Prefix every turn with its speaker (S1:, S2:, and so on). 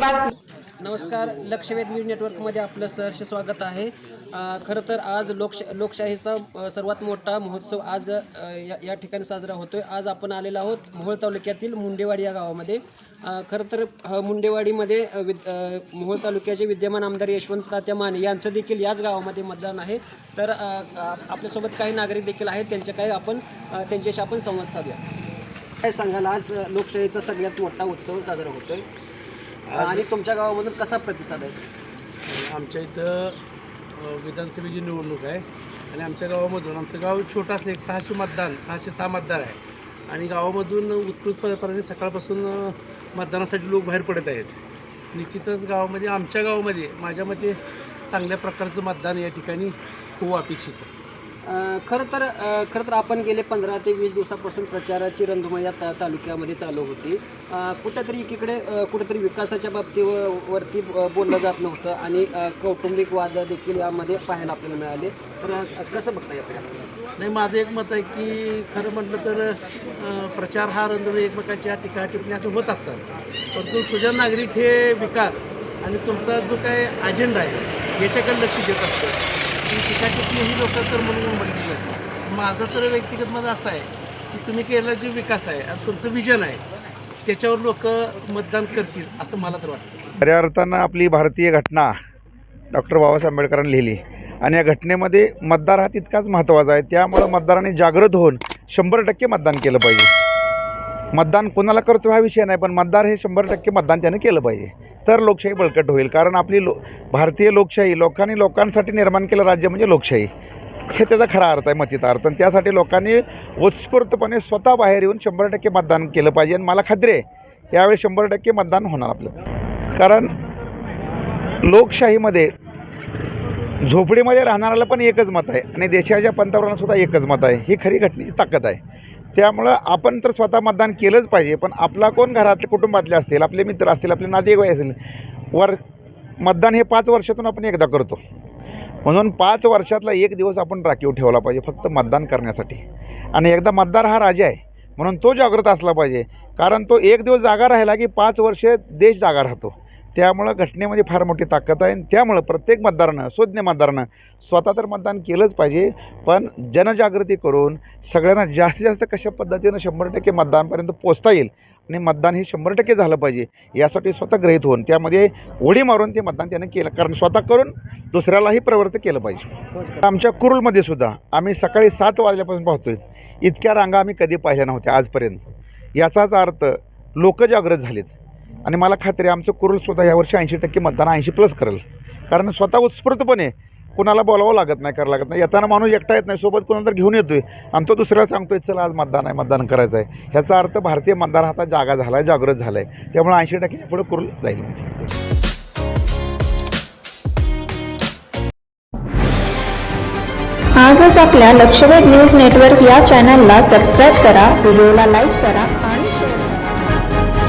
S1: नमस्कार लक्षवेध न्यूज नेटवर्कमध्ये आपलं सहर्ष स्वागत आहे. खरं तर आज लोकश लोकशाहीचा सर्वात मोठा महोत्सव आज या या ठिकाणी साजरा होतोय. आज आपण आलेलो आहोत मोहोळ तालुक्यातील मुंडेवाडी या गावामध्ये. खरं तर मुंडेवाडीमध्ये विद मोहोळ तालुक्याचे विद्यमान आमदार यशवंत तात्या माने यांचं देखील याच गावामध्ये मतदान आहे. तर आपल्यासोबत काही नागरिक देखील आहेत. त्यांच्या काही आपण त्यांच्याशी आपण संवाद साधूया. काय सांगाल? आज लोकशाहीचा सगळ्यात मोठा उत्सव साजरा होतोय. आणि तुमच्या गावामधून कसा प्रतिसाद आहे?
S2: आमच्या इथं विधानसभेची निवडणूक आहे. आणि आमच्या गावामधून आमचं गाव छोटं असलं एक सहाशे मतदान सहाशे सहा मतदार आहे. आणि गावामधून उत्कृष्टपणे सकाळपासून मतदानासाठी लोक बाहेर पडत आहेत. निश्चितच गावामध्ये आमच्या गावामध्ये माझ्या मते चांगल्या प्रकारचं मतदान या ठिकाणी होऊ अपेक्षित
S1: खरं तर खरं तर आपण गेले पंधरा ते वीस दिवसापासून प्रचाराची रंधुमा या ता तालुक्यामध्ये चालू होती. कुठंतरी एकीकडे कुठंतरी विकासाच्या बाबतीवरती वरती बोललं जात नव्हतं आणि कौटुंबिक वाद देखील यामध्ये पाहायला आपल्याला मिळाले. तर कसं बघता येतं
S2: नाही माझं एक मत आहे की खरं म्हटलं तर प्रचार हा रंधळ एकमेकाच्या टीका टिपण्याचं होत असतात परंतु सुजन नागरिक हे विकास आणि तुमचा जो काय अजेंडा आहे याच्याकडे लक्ष देत असतं. की टीका कुठलीही ही तर म्हणून म्हटली जाते. माझं तर व्यक्तिगत मत असं आहे की तुम्ही केलेला जे विकास आहे आणि तुमचं विजन आहे त्याच्यावर लोक मतदान करतील असं मला तर वाटतं.
S3: खऱ्या अर्थानं आपली भारतीय घटना डॉक्टर बाबासाहेब आंबेडकरांनी लिहिली. आणि या घटनेमध्ये मतदार हा तितकाच महत्त्वाचा आहे त्यामुळं मतदारांनी जागृत होऊन शंभर टक्के मतदान केलं पाहिजे. मतदान कोणाला करतो हा विषय नाही पण मतदार हे शंभर टक्के मतदान त्यानं केलं पाहिजे. तर लोकशाही बळकट होईल. कारण आपली लो भारतीय लोकशाही लोकांनी लोकांसाठी निर्माण केलं राज्य म्हणजे लोकशाही. हे त्याचा खरा अर्थ आहे मतीचा अर्थ. आणि त्यासाठी लोकांनी उत्स्फूर्तपणे स्वतः बाहेर येऊन शंभर टक्के मतदान केलं पाहिजे. आणि मला खात्री आहे यावेळी शंभर टक्के मतदान होणार आपलं. कारण लोकशाहीमध्ये झोपडीमध्ये राहणाऱ्याला पण एकच मत आहे. आणि देशाच्या पंतप्रधानासुद्धा एकच मत आहे. ही खरी घटनेची ताकद आहे. त्यामुळं आपण तर स्वतः मतदान केलंच पाहिजे पण आपला कोण घरातले कुटुंबातले असतील आपले मित्र असतील आपले नातेवाईक असतील वर मतदान हे पाच वर्षातून आपण एकदा करतो. म्हणून पाच वर्षातला एक दिवस आपण राखीव ठेवला पाहिजे फक्त मतदान करण्यासाठी. आणि एकदा मतदार हा राजा आहे म्हणून तो जागृत असला पाहिजे कारण तो एक दिवस जागा राहिला की पाच वर्षे देश जागा राहतो. त्यामुळं घटनेमध्ये फार मोठी ताकद आहे. आणि त्यामुळं प्रत्येक मतदारानं सुज्ञ मतदारानं स्वतः तर मतदान केलंच पाहिजे. पण जनजागृती करून सगळ्यांना जास्तीत जास्त कशा पद्धतीनं शंभर टक्के मतदानपर्यंत पोचता येईल आणि मतदान हे शंभर टक्के झालं पाहिजे यासाठी स्वतः ग्रहित होऊन त्यामध्ये उडी मारून ते मतदान त्यानं केलं. कारण स्वतः करून दुसऱ्यालाही प्रवृत्त केलं पाहिजे. आमच्या कुरुलमध्ये सुद्धा आम्ही सकाळी सात वाजल्यापासून पाहतोय. इतक्या रांगा आम्ही कधी पाहिल्या नव्हत्या आजपर्यंत. याचाच अर्थ लोक जागृत झालेत. आणि मला खात्री आहे आमचं कुरुलसुद्धा यावर्षी ऐंशी टक्के मतदान ऐंशी प्लस करेल. कारण स्वतः उत्स्फूर्तपणे कुणाला बोलावं लागत नाही करावं लागत नाही. येताना माणूस एकटा येत नाही सोबत कोणाला तर घेऊन येतोय. आणि तो दुसऱ्याला सांगतोय चला आज मतदान आहे मतदान करायचं आहे ह्याचा अर्थ भारतीय मतदार हातात जागा झाला आहे जागृत झाला आहे त्यामुळे ऐंशी टक्के पुढे कुरुल जाईल.
S4: आजच आपल्या लक्षवेध न्यूज नेटवर्क या चॅनलला सबस्क्राईब करा व्हिडिओला लाईक करा.